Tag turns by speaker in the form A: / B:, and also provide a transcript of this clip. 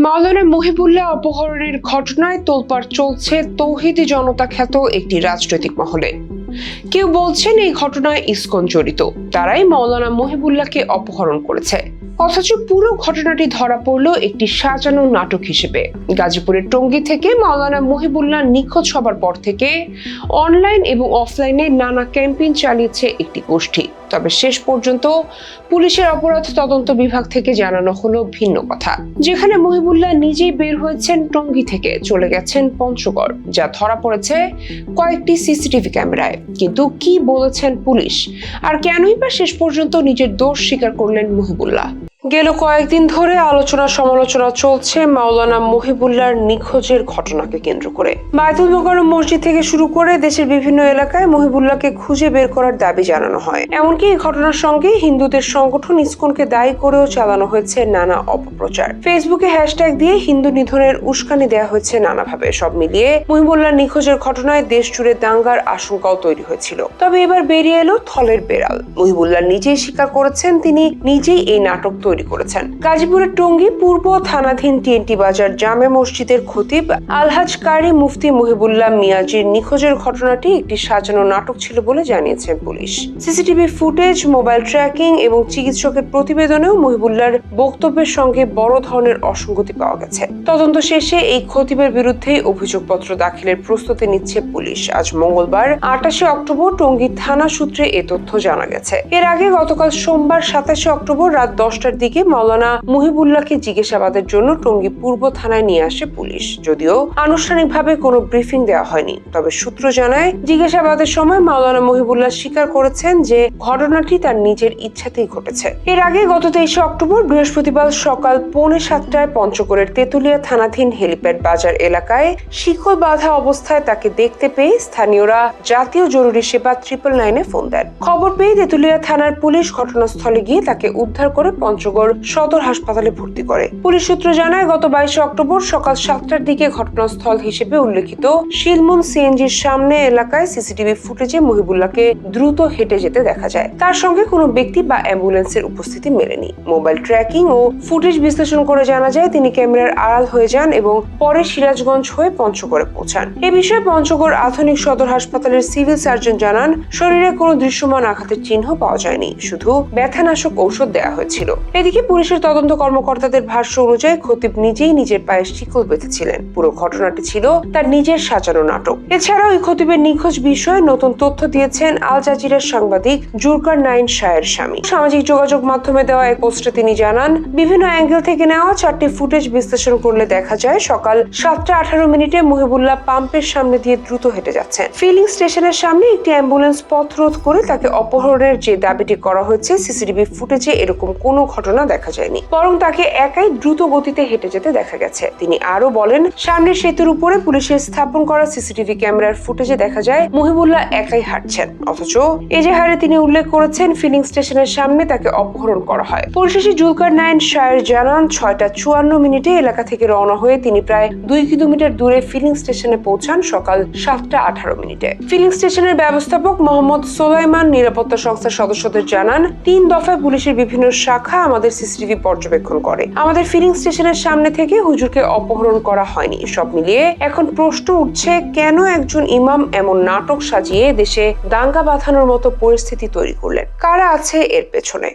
A: মাওলানা মহিবুল্লাহ অপহরণের ঘটনায় তোলপার চলছে তৌহিদি জনতা খ্যাত একটি রাজনৈতিক মহলে। কেউ বলছেন এই ঘটনায় ইস্কন জড়িত। তারাই মাওলানা মহিবুল্লাহকে অপহরণ করেছে। অথচ পুরো ঘটনাটি ধরা পড়ল একটি সাজানো নাটক হিসেবে। গাজীপুরের টঙ্গী থেকে মাওলানা মহিবুল্লাহ নিখোঁজ হবার পর থেকে অনলাইন এবং অফলাইনে নানা ক্যাম্পেইন চালিয়েছে একটি গোষ্ঠী। তবে শেষ পর্যন্ত পুলিশের অপরাধ তদন্ত বিভাগ থেকে জানানো হলো ভিন্ন কথা। যেখানে মহিবুল্লাহ নিজেই বের হয়েছেন টঙ্গী থেকে, চলে গেছেন পঞ্চগড়, যা ধরা পড়েছে কয়েকটি সিসিটিভি ক্যামেরায়। কিন্তু কি বলেছেন পুলিশ? আর কেনই বা শেষ পর্যন্ত নিজের দোষ স্বীকার করলেন মহিবুল্লাহ। গেল কয়েকদিন ধরে আলোচনা সমালোচনা চলছে মাওলানা মহিবুল্লাহর নিখোঁজের ঘটনাকে কেন্দ্র করে। বায়তুল মোকাররম মসজিদ থেকে শুরু করে দেশের বিভিন্ন এলাকায় মহিবুল্লাহকে খুঁজে বের করার দাবি জানানো হয়। এমনকি এই ঘটনার সঙ্গে হিন্দুদের সংগঠন ইসকনকে দায়ী করেও চালানো হয়েছে নানা অপপ্রচার। ফেসবুকে হ্যাশট্যাগ দিয়ে হিন্দু নিধনের উস্কানি দেওয়া হয়েছে নানাভাবে। সব মিলিয়ে মহিবুল্লাহর নিখোঁজের ঘটনায় দেশ জুড়ে দাঙ্গার আশঙ্কাও তৈরি হয়েছিল। তবে এবার বেরিয়ে এলো থলের বেড়াল। মহিবুল্লাহ নিজেই স্বীকার করেছেন তিনি নিজেই এই নাটক তৈরি করেছেন। গাজীপুরের টঙ্গী পূর্ব থানাধীন টিএনটি বাজার জামে মসজিদের খতিব আলহাজ কারি মুফতি মহিবুল্লাহ মিয়াজির নিখোঁজের ঘটনাটি একটি সাজানো নাটক ছিল বলে জানিয়েছে police. CCTV footage, mobile tracking এবং চিকিৎসকের প্রতিবেদনেও মহিবুল্লাহর বক্তব্যের সঙ্গে বড় ধরনের অসঙ্গতি পাওয়া গেছে। তদন্ত শেষে এই খতিবের বিরুদ্ধে অভিযোগপত্র দাখিলের প্রস্তুতি নিচ্ছে পুলিশ। আজ মঙ্গলবার আটাশে অক্টোবর, টঙ্গী থানা সূত্রে এ তথ্য জানা গেছে। এর আগে গতকাল সোমবার, সাতাশে অক্টোবর রাত দশটার দিকে মাওলানা মুহিবুল্লাহকে জিজ্ঞাসাবাদের জন্য টঙ্গী পূর্ব থানায় নিয়ে আসে পুলিশ। যদিও আনুষ্ঠানিকভাবে কোনো ব্রিফিং দেওয়া হয়নি, তবে সূত্র জানায় জিজ্ঞাসাবাদের সময় মাওলানা মহিবুল্লাহ স্বীকার করেছেন যে ঘটনাটি তার নিজের ইচ্ছাতেই ঘটেছে। এর আগে গত তেইশে অক্টোবর বৃহস্পতিবার সকাল পৌনে সাতটায় পঞ্চগড়ের তেতুলিয়া থানাধীন হেলিপ্যাড বাজার এলাকায় শিকল বাঁধা অবস্থায় তাকে দেখতে পেয়ে স্থানীয়রা জাতীয় জরুরি সেবা ট্রিপল নাইনে ফোন দেন। খবর পেয়ে তেতুলিয়া থানার পুলিশ ঘটনাস্থলে গিয়ে তাকে উদ্ধার করে পঞ্চগড় সদর হাসপাতালে ভর্তি করে। পুলিশ সূত্র জানায়, গত বাইশে অক্টোবর সকাল সাতটার দিকে ঘটনাস্থল হিসেবে উল্লেখিত শিলমুন সিএনজির সামনে এলাকায় সিসিটিভি ফুটেজে মহিবুল্লাহকে দ্রুত হেঁটে যেতে দেখা যায়। তার সঙ্গে কোনো ব্যক্তি বা অ্যাম্বুলেন্সের উপস্থিতি মেলেনি। মোবাইল ট্র্যাকিং ও ফুটেজ বিশ্লেষণ করে জানা যায়, তিনি ক্যামেরার আড়াল হয়ে যান এবং পরে সিরাজগঞ্জ হয়ে পঞ্চগড়ে পৌঁছান। এ বিষয়ে পঞ্চগড় আধুনিক সদর হাসপাতালের সিভিল সার্জন জানান, শরীরে কোনো দৃশ্যমান আঘাতের চিহ্ন পাওয়া যায়নি, শুধু ব্যথানাশক ঔষধ দেওয়া হয়েছিল। এদিকে পুলিশের তদন্ত কর্মকর্তাদের ভাষ্য অনুযায়ী খতিব নিজেই নিজের পায়ে শিকল বেঁধেছিলেন। পুরো ঘটনাটি ছিল তার নিজের সাজানো নাটক। এছাড়াও এই খতিবের নিখোঁজ বিষয়ে নতুন তথ্য দিয়েছেন আল জাজিরার সাংবাদিক জুরকার নাইন শায়ের স্বামী। সামাজিক যোগাযোগ মাধ্যমে দেওয়া এক পোস্টে তিনি জানান, বিভিন্ন অ্যাঙ্গেল থেকে নেওয়া চারটি ফুটেজ বিশ্লেষণ করলে দেখা যায় সকাল সাতটা আঠারো মিনিটে মহিবুল্লাহ পাম্পের সামনে দিয়ে দ্রুত হেঁটে যাচ্ছেন। ফিলিং স্টেশনের সামনে একটি অ্যাম্বুলেন্স পথ রোধ করে তাকে অপহরণের যে দাবিটি করা হয়েছে, সিসিটিভি ফুটেজে এরকম কোনো ঘটনা দেখা যায়নি। বরং তাকে একাই দ্রুত গতিতে হেঁটে যেতে দেখা গেছে। তিনি আরও বলেন, সামনের সেতুর উপরে পুলিশের স্থাপন করা সিসিটিভি ক্যামেরার ফুটেজে দেখা যায় মহিবুল্লাহ একাই হাঁটছেন। অথচ এজাহারে তিনি উল্লেখ করেছেন, ফিলিং স্টেশনের সামনে তাকে অপহরণ করা হয়। পরিশেষে জুলকার নাইন শায়ের জানান, ছয়টা চুয়ান্ন মিনিটে এলাকা থেকে রওনা হয়ে তিনি প্রায় দুই কিলোমিটার দূরে ফিলিং স্টেশনে পৌঁছান সকাল সাতটা আঠারো মিনিটে। ফিলিং স্টেশনের ব্যবস্থাপক মোহাম্মদ সোলাইমান নিরাপত্তা সংস্থার সদস্যদের জানান, তিন দফায় পুলিশের বিভিন্ন শাখা আমাদের সিসিটিভি পর্যবেক্ষণ করে। আমাদের ফিলিং স্টেশনের সামনে থেকে হুজুরকে অপহরণ করা হয়নি। সব মিলিয়ে এখন প্রশ্ন উঠছে, কেন একজন ইমাম এমন নাটক সাজিয়ে দেশে দাঙ্গা বাঁধানোর মতো পরিস্থিতি তৈরি করলেন? কারা আছে এর পেছনে?